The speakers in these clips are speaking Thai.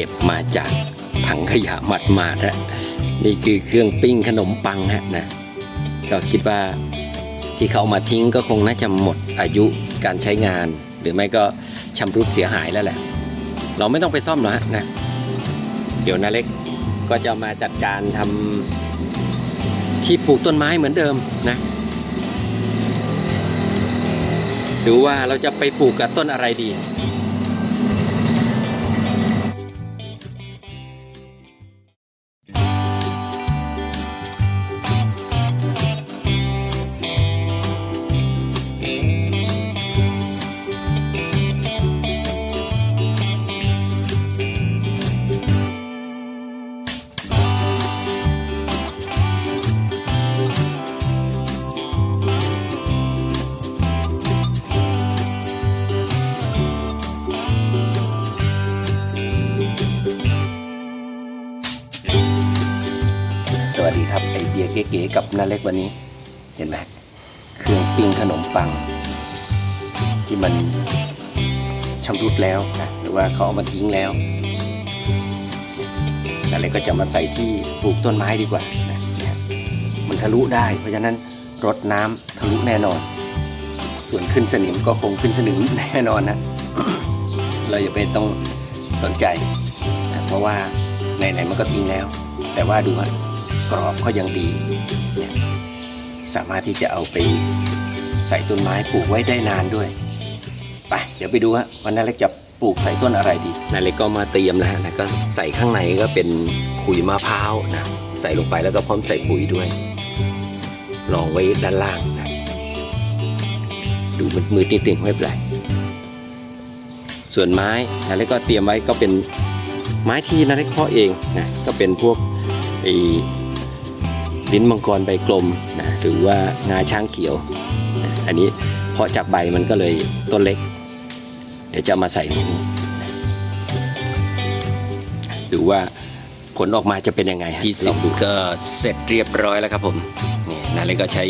ก็บมาจากถังขยะมัดมาดๆฮะนี่คือเครื่องปิ้งขนมปังฮะนะก็คิดว่าที่เขาเอามาทิ้งก็คงน่าจะหมดอายุการใช้งาน หรือไม่ก็ชำรุดเสียหายแล้วแหละ เราไม่ต้องไปซ่อมหรอกฮะนะเดี๋ยวนาเล็กก็จะมาจัดการทำที่ปลูกต้นไม้เหมือนเดิมนะดูว่าเราจะไปปลูกกับต้นอะไรดี วัสดีครับไอเดียเก๋ๆกับนาเล็กวันนี้ เห็นไหมเครื่องปิ้งขนมปัง ที่มันชำรุดแล้วนะหรือว่าเขาเอามาทิ้งแล้วนาเล็กก็จะมาใส่ที่ปลูกต้นไม้ดีกว่านะมันทะลุได้ เพราะฉะนั้นรดน้ำทะลุแน่นอน ส่วนขึ้นสนิมก็คงขึ้นสนิมแน่นอนนะ เราอย่าไปต้องสนใจนะเพราะว่าไหนๆมันก็ทิ้งแล้ว แต่ว่าดูฮะ กรอบก็ยังดีเนี่ยสามารถที่จะเอาไปใส่ต้นไม้ปลูกไว้ได้นานด้วย ไป เดี๋ยวไปดูฮะวันนาเล็กจะปลูกใส่ต้นอะไรดีนาเล็กก็มาเตรียมแล้วนะก็ใส่ข้างในก็เป็นขุยมะพร้าวนะ ใส่ลงไปแล้วก็พร้อมใส่ปุ๋ยด้วยรองไว้ด้านล่างนะ ดูมืดๆนิดนึงไม่เป็นไรส่วนไม้นาเล็กก็เตรียมไว้ก็เป็นไม้ที่นาเล็กเพาะเองนะก็เป็นพวกไอ้ ลิ้นมังกรใบกลมนะหรือว่างาช้างเขียวนะอันนี้เพาะจากใบมันก็เลยต้นเล็ก เดี๋ยวจะามาใส่ในนี้นะดูว่าผลออกมาจะเป็นยังไงที่สุดก็เสร็จเรียบร้อยแล้วครับผมนี่นาเล็กก็ใช้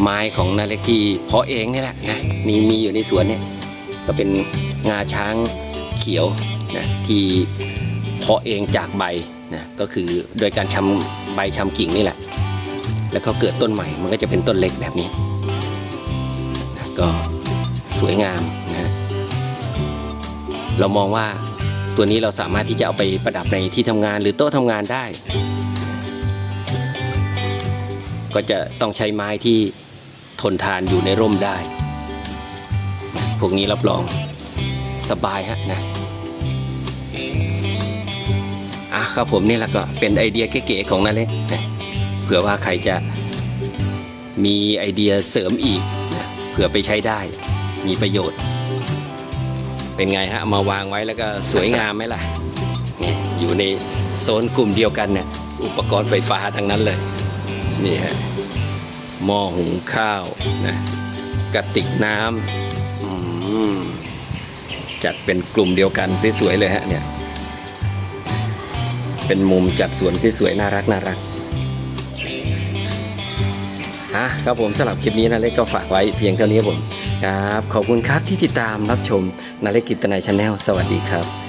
ไม้ของนาเล็กที่เพาะเองนี่แหละนะมีมีอยู่ในสวนเนี่ยก็เป็นงาช้างเขียวนะที่เพาะเองจากใบนะก็คือโดยการชำใบชำกิ่งนี่แหละ แล้วก็เกิดต้นใหม่มันก็จะเป็นต้นเล็กแบบนี้นะก็สวยงามนะเรามองว่าตัวนี้เราสามารถที่จะเอาไปประดับในที่ทำงานหรือโต๊ะทำงานได้ ก็จะต้องใช้ไม้ที่ทนทานอยู่ในร่มได้ พวกนี้รับรองสบายฮะนะอะครับผมนี่แหละก็เป็นไอเดียเก๋ๆของนาเล็กนะ ผื่อว่าใครจะมีไอเดียเสริมอีกเผื่อไปใช้ได้มีประโยชน์ เป็นไงฮะมาวางไว้แล้วก็สวยงามไหมล่ะนี่อยู่ในโซนกลุ่มเดียวกันเนี่ยอุปกรณ์ไฟฟ้าทั้งนั้นเลยนี่ฮะหม้อหุงข้าวนะกระติกน้ำจัดเป็นกลุ่มเดียวกันสวยๆเลยฮะเนี่ยเป็นมุมจัดสวนสวยๆน่ารักน่ารัก ครับผมสำหรับคลิปนี้นาเล็กก็ฝากไว้เพียงเท่านี้ผมครับขอบคุณครับที่ติดตามรับชมนาเล็กกิตนายชาแนลสวัสดีครับ